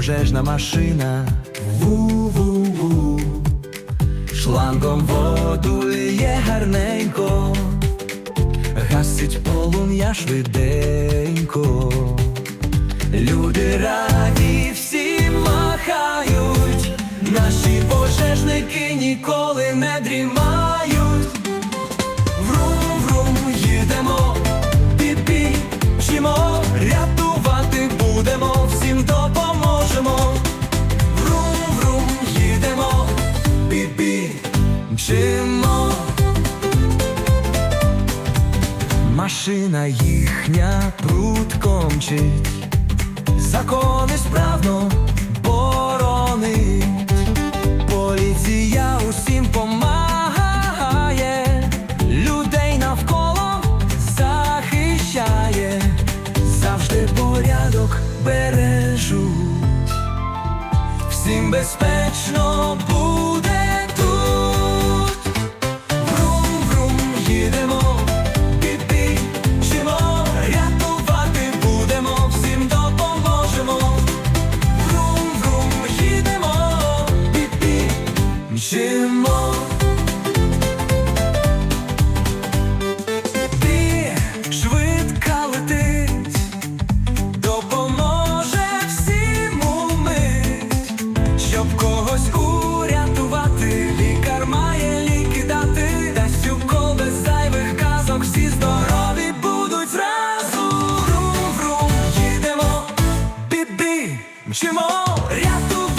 пожежна машина. Ву-ву-ву. Шлангом воду лє гарненько, гасить полум'я швиденько. Люди раді всі махають, наші пожежники ніколи не дрімають. Машина їхня прудко мчить, закони справно боронить. Поліція усім помагає, людей навколо захищає, завжди порядок бережуть, всім безпечно буде рятувати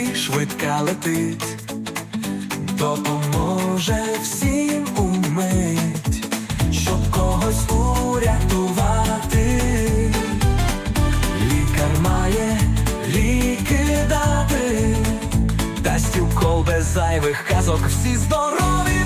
Бі-бі-бі, швидка летить, допоможе всім умить, щоб когось урятувати. Лікар має ліки дати, дасть укол без зайвих казок, всі здорові